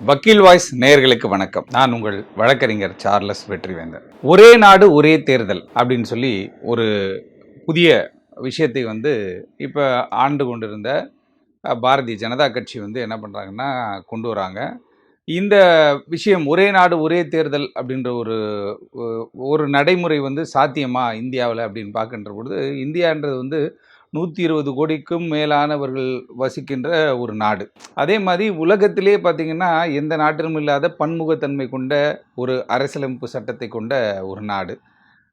வக்கீல் வாய்ஸ் நேர்களுக்கு வணக்கம். நான் உங்கள் வழக்கறிஞர் சார்லஸ் வெற்றிவேந்தன் ஒரே நாடு ஒரே தேர்தல் அப்படின்னு சொல்லி ஒரு புதிய விஷயத்தை வந்து இப்போ ஆண்டு கொண்டிருந்த பாரதிய ஜனதா கட்சி வந்து என்ன பண்ணுறாங்கன்னா கொண்டு வராங்க. இந்த விஷயம் ஒரே நாடு ஒரே தேர்தல் அப்படின்ற ஒரு ஒரு நடைமுறை வந்து சாத்தியமா இந்தியாவில் அப்படின்னு பார்க்கின்ற பொழுது இந்தியான்றது வந்து நூற்றி இருபது கோடிக்கும் மேலானவர்கள் வசிக்கின்ற ஒரு நாடு. அதே மாதிரி உலகத்திலே பார்த்தீங்கன்னா எந்த நாட்டிலும் இல்லாத பன்முகத்தன்மை கொண்ட ஒரு அரசியலமைப்பு சட்டத்தை கொண்ட ஒரு நாடு.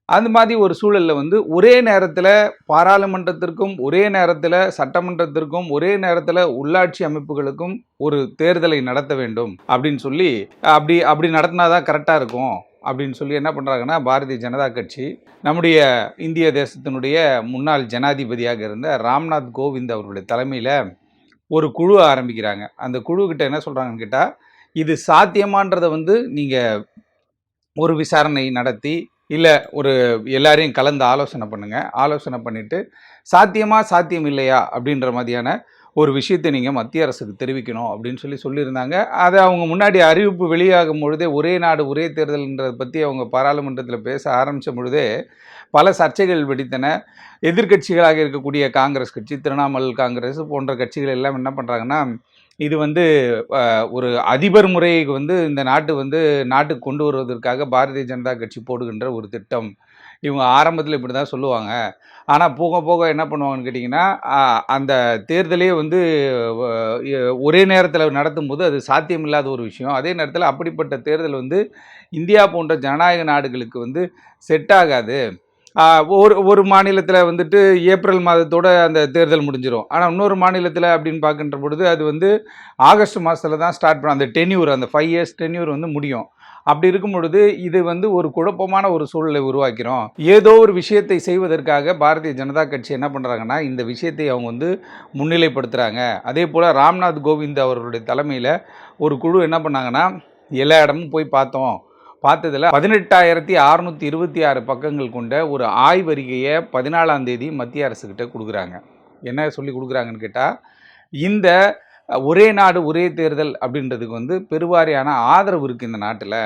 அந்த மாதிரி ஒரு சூழலில் வந்து ஒரே நேரத்தில் பாராளுமன்றத்திற்கும் ஒரே நேரத்தில் சட்டமன்றத்திற்கும் ஒரே நேரத்தில் உள்ளாட்சி அமைப்புகளுக்கும் ஒரு தேர்தலை நடத்த வேண்டும் அப்படின்னு சொல்லி அப்படி அப்படி நடத்தினா தான் கரெக்டாக இருக்கும். அப்படின்னு சொல்லி என்ன பண்ணுறாங்கன்னா பாரதிய ஜனதா கட்சி நம்முடைய இந்திய தேசத்தினுடைய முன்னாள் ஜனாதிபதியாக இருந்த ராம்நாத் கோவிந்த் அவர்களுடைய தலைமையில் ஒரு குழு ஆரம்பிக்கிறாங்க. அந்த குழுக்கிட்ட என்ன சொல்கிறாங்கன்னு கேட்டால் இது சாத்தியமான்றதை வந்து நீங்கள் ஒரு விசாரணை நடத்தி இல்லை ஒரு எல்லாரையும் கலந்து ஆலோசனை பண்ணுங்கள் ஆலோசனை பண்ணிவிட்டு சாத்தியமாக சாத்தியம் இல்லையா அப்படின்ற மாதிரியான ஒரு விஷயத்தை நீங்கள் மத்திய அரசுக்கு தெரிவிக்கணும் அப்படின்னு சொல்லி சொல்லியிருந்தாங்க. அதை அவங்க முன்னாடி அறிவிப்பு வெளியாகும் பொழுதே ஒரே நாடு ஒரே தேர்தல்ன்றதை பற்றி அவங்க பாராளுமன்றத்தில் பேச ஆரம்பித்த பொழுதே பல சர்ச்சைகள் வெடித்தன. எதிர்க்கட்சிகளாக இருக்கக்கூடிய காங்கிரஸ் கட்சி திரிணாமுல் காங்கிரஸ் போன்ற கட்சிகள் எல்லாம் என்ன பண்ணுறாங்கன்னா இது வந்து ஒரு அதிபர் முறைக்கு வந்து இந்த நாட்டு வந்து நாட்டுக்கு கொண்டு வருவதற்காக பாரதிய ஜனதா கட்சி போடுகின்ற ஒரு திட்டம். இவங்க ஆரம்பத்தில் இப்படி தான் சொல்லுவாங்க. ஆனால் போக போக என்ன பண்ணுவாங்கன்னு கேட்டிங்கன்னா அந்த தேர்தலே வந்து ஒரே நேரத்தில் நடத்தும் போது அது சாத்தியமில்லாத ஒரு விஷயம். அதே நேரத்தில் அப்படிப்பட்ட தேர்தல் வந்து இந்தியா போன்ற ஜனநாயக நாடுகளுக்கு வந்து செட் ஆகாது. ஒரு ஒரு மாநிலத்தில் வந்துட்டு ஏப்ரல் மாதத்தோட அந்த தேர்தல் முடிஞ்சிடும் ஆனால் இன்னொரு மாநிலத்தில் அப்படின்னு பார்க்கின்ற பொழுது அது வந்து ஆகஸ்ட் மாதத்தில் தான் ஸ்டார்ட் பண்ண அந்த டென்யூர் அந்த ஃபைவ் இயர்ஸ் டென்யூர் வந்து முடியும். அப்படி இருக்கும் பொழுது இது வந்து ஒரு குழப்பமான ஒரு சூழலை உருவாக்கிறோம். ஏதோ ஒரு விஷயத்தை செய்வதற்காக பாரதிய ஜனதா கட்சி என்ன பண்ணுறாங்கன்னா இந்த விஷயத்தை அவங்க வந்து முன்னிலைப்படுத்துகிறாங்க அதே போல் ராம்நாத் கோவிந்த் அவர்களுடைய தலைமையில் ஒரு குழு என்ன பண்ணாங்கன்னா எல்லா இடமும் போய் பார்த்தோம். பார்த்ததில் பதினெட்டாயிரத்தி அறுநூற்றி இருபத்தி ஆறு பக்கங்கள் கொண்ட ஒரு ஆய்வறிக்கையை பதினாலாம் தேதி மத்திய அரசுக்கிட்ட கொடுக்குறாங்க. என்ன சொல்லி கொடுக்குறாங்கன்னு கேட்டால் இந்த ஒரே நாடு ஒரே தேர்தல் அப்படின்றதுக்கு வந்து பெருவாரியான ஆதரவு இருக்குது இந்த நாட்டில்.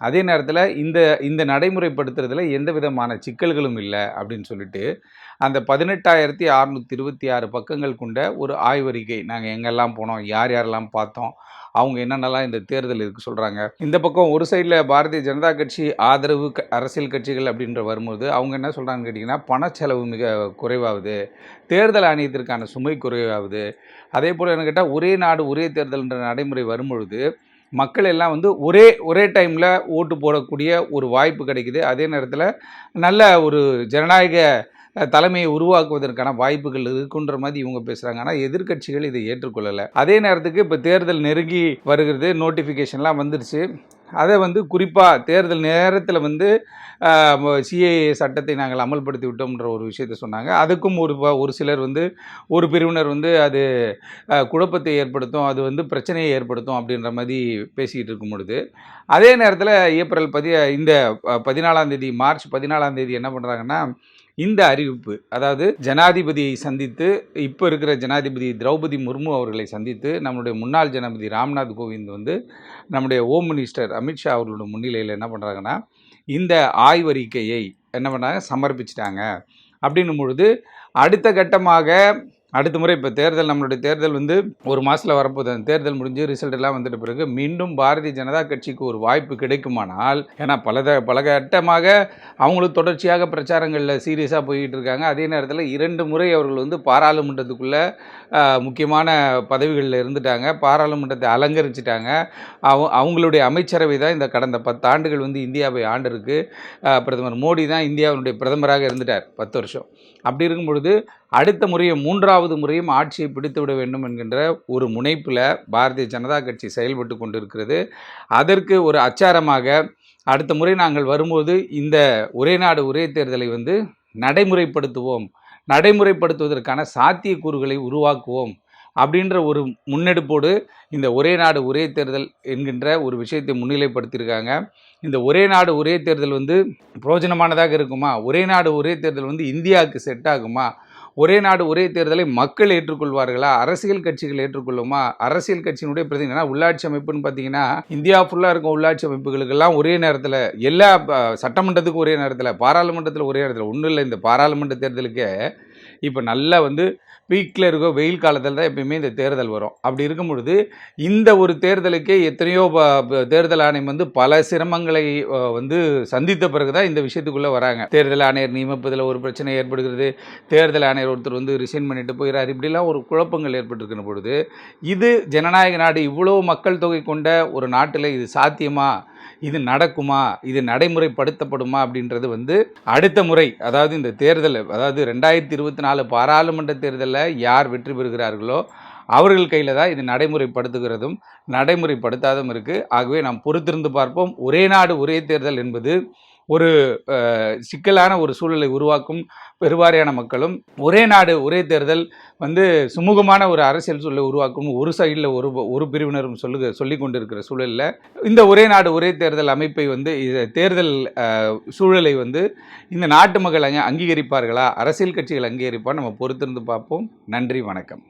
அதே நேரத்தில் இந்த இந்த நடைமுறைப்படுத்துறதுல எந்த விதமான சிக்கல்களும் இல்லை அப்படின்னு சொல்லிட்டு அந்த பதினெட்டாயிரத்தி அறுநூற்றி இருபத்தி ஆறு பக்கங்கள் கொண்ட ஒரு ஆய்வறிக்கை நாங்கள் எங்கெல்லாம் போனோம் யார் யாரெல்லாம் பார்த்தோம் அவங்க என்னென்னலாம் இந்த தேர்தல் இருக்கு சொல்கிறாங்க இந்த பக்கம் ஒரு சைடில் பாரதிய ஜனதா கட்சி ஆதரவு க- அரசியல் கட்சிகள் அப்படின்ற வரும்போது அவங்க என்ன சொல்கிறாங்கன்னு கேட்டிங்கன்னா பணச்செலவு மிக குறைவாகுது. தேர்தல் ஆணையத்திற்கான சுமை குறைவாகுது. அதே போல் என்ன கேட்டால் ஒரே நாடு ஒரே தேர்தல்ன்ற நடைமுறை வரும்பொழுது மக்கள் எல்லாம் வந்து ஒரே ஒரே டைமில் ஓட்டு போடக்கூடிய ஒரு வாய்ப்பு கிடைக்குது. அதே நேரத்தில் நல்ல ஒரு ஜனநாயக தலைமையை உருவாக்குவதற்கான வாய்ப்புகள் இருக்குன்ற மாதிரி இவங்க பேசுகிறாங்க ஆனால் எதிர்க்கட்சிகள் இதை ஏற்றுக்கொள்ளலை. அதே நேரத்துக்கு இப்போ தேர்தல் நெருங்கி வருகிறது நோட்டிஃபிகேஷன்லாம் வந்துருச்சு. அதை வந்து குறிப்பாக தேர்தல் நேரத்தில் வந்து சிஏஏ சட்டத்தை நாங்கள் அமல்படுத்தி விட்டோம்ன்ற ஒரு விஷயத்த சொன்னாங்க. அதுக்கும் ஒரு ப- ஒரு சிலர் வந்து ஒரு பிரிவினர் வந்து அது குழப்பத்தை ஏற்படுத்தும் அது வந்து பிரச்சனையை ஏற்படுத்தும் அப்படின்ற மாதிரி பேசிக்கிட்டு இருக்கும் பொழுது அதே நேரத்தில் ஏப்ரல் பதி இந்த பதினாலாம் தேதி மார்ச் பதினாலாம் தேதி என்ன பண்ணுறாங்கன்னா இந்த அறிவிப்பு அதாவது ஜனாதிபதியை சந்தித்து இப்போ இருக்கிற ஜனாதிபதி திரௌபதி முர்மு அவர்களை சந்தித்து நம்முடைய முன்னாள் ஜனாதிபதி ராம்நாத் கோவிந்த் வந்து நம்முடைய ஹோம் மினிஸ்டர் அமித்ஷா அவர்களோட முன்னிலையில் என்ன பண்ணுறாங்கன்னா இந்த ஆய்வறிக்கையை என்ன பண்ணாங்க? சமர்ப்பிச்சிட்டாங்க. அப்படின்னும் பொழுது அடுத்த கட்டமாக அடுத்த முறை இப்போ தேர்தல் நம்மளுடைய தேர்தல் வந்து ஒரு மாதத்தில் வரப்போகுது. அந்த தேர்தல் முடிஞ்சு ரிசல்ட் எல்லாம் வந்துட்ட பிறகு மீண்டும் பாரதிய ஜனதா கட்சிக்கு ஒரு வாய்ப்பு கிடைக்குமானால் ஏன்னா பல பல கட்டமாக அவங்களும் தொடர்ச்சியாக பிரச்சாரங்களில் சீரியஸாக போய்கிட்டு இருக்காங்க. அதே நேரத்தில் இரண்டு முறை அவர்கள் வந்து பாராளுமன்றத்துக்குள்ளே முக்கியமான பதவிகளில் இருந்துட்டாங்க. பாராளுமன்றத்தை அலங்கரிச்சிட்டாங்க. அவ அவங்களுடைய அமைச்சரவை தான் இந்த கடந்த பத்தாண்டுகள் வந்து இந்தியாவை ஆண்டிருக்கு. பிரதமர் மோடி தான் இந்தியாவினுடைய பிரதமராக இருந்துட்டார் பத்து வருஷம். அப்படி இருக்கும் பொழுது அடுத்த முறையை மூன்றாவது முறையும் ஆட்சியை பிடித்து விட வேண்டும் என்கின்ற ஒரு முனைப்பில் பாரதிய ஜனதா கட்சி செயல்பட்டு கொண்டிருக்கிறது. அதற்கு ஒரு அச்சாரமாக அடுத்த முறை நாங்கள் வரும்போது இந்த ஒரே நாடு ஒரே தேர்தலை வந்து நடைமுறைப்படுத்துவோம். நடைமுறைப்படுத்துவதற்கான சாத்தியக்கூறுகளை உருவாக்குவோம் அப்படின்ற ஒரு முன்னெடுப்போடு இந்த ஒரே நாடு ஒரே தேர்தல் என்கின்ற ஒரு விஷயத்தை முன்னிலைப்படுத்தியிருக்காங்க. இந்த ஒரே நாடு ஒரே தேர்தல் வந்து பிரயோஜனமானதாக இருக்குமா? ஒரே நாடு ஒரே தேர்தல் வந்து இந்தியாவுக்கு செட் ஆகுமா? ஒரே நாடு ஒரே தேர்தலை மக்கள் ஏற்றுக்கொள்வார்களா? அரசியல் கட்சிகள் ஏற்றுக்கொள்ளுமா? அரசியல் கட்சியினுடைய பிரதிநிதினா உள்ளாட்சி அமைப்புன்னு பார்த்தீங்கன்னா இந்தியா ஃபுல்லாக இருக்கும் உள்ளாட்சி அமைப்புகளுக்கெல்லாம் ஒரே நேரத்தில் எல்லா ப- சட்டமன்றத்துக்கும் ஒரே நேரத்தில் பாராளுமன்றத்தில் ஒரே நேரத்தில் ஒன்றும் இல்லை இந்த பாராளுமன்ற தேர்தலுக்கே. இப்போ நல்லா வந்து பீக்கில் இருக்க வெயில் காலத்தில் தான் எப்பயுமே இந்த தேர்தல் வரும். அப்படி இருக்கும் பொழுது இந்த ஒரு தேர்தலுக்கே எத்தனையோ ப- தேர்தல் ஆணையம் வந்து பல சிரமங்களை வந்து சந்தித்த பிறகு தான் இந்த விஷயத்துக்குள்ளே வராங்க. தேர்தல் ஆணையர் நியமிப்பதில் ஒரு பிரச்சனை ஏற்படுகிறது. தேர்தல் ஆணையர் ஒருத்தர் வந்து ரிசைன் பண்ணிட்டு போகிறார் இப்படிலாம் ஒரு குழப்பங்கள் ஏற்பட்டிருக்கிற பொழுது இது ஜனநாயக நாடு இவ்வளோ மக்கள் தொகை கொண்ட ஒரு நாட்டில் இது சாத்தியமாக இது நடக்குமா? இது நடைமுறைப்படுத்தப்படுமா? அப்படின்றது வந்து அடுத்த முறை அதாவது இந்த தேர்தல் அதாவது ரெண்டாயிரத்தி இருபத்தி நாலு பாராளுமன்ற தேர்தலில் யார் வெற்றி பெறுகிறார்களோ அவர்கள் கையில் தான் இது நடைமுறைப்படுத்துகிறதும் நடைமுறைப்படுத்தாதும் இருக்குது ஆகவே நாம் பொறுத்திருந்து பார்ப்போம். ஒரே நாடு ஒரே தேர்தல் என்பது ஒரு சிக்கலான ஒரு சூழலை உருவாக்கும் பெருவாரியான மக்களும் ஒரே நாடு ஒரே தேர்தல் வந்து சுமூகமான ஒரு அரசியல் சூழலை உருவாக்கும் ஒரு சைடில் ஒரு ஒரு பிரிவினரும் சொல்லுக சொல்லி கொண்டிருக்கிற சூழலில் இந்த ஒரே நாடு ஒரே தேர்தல் அமைப்பை வந்து இது தேர்தல் சூழலை வந்து இந்த நாட்டு மக்கள் அங்க அங்கீகரிப்பார்களா? அரசியல் கட்சிகள் அங்கீகரிப்பா நம்ம பொறுத்திருந்து பார்ப்போம். நன்றி வணக்கம்.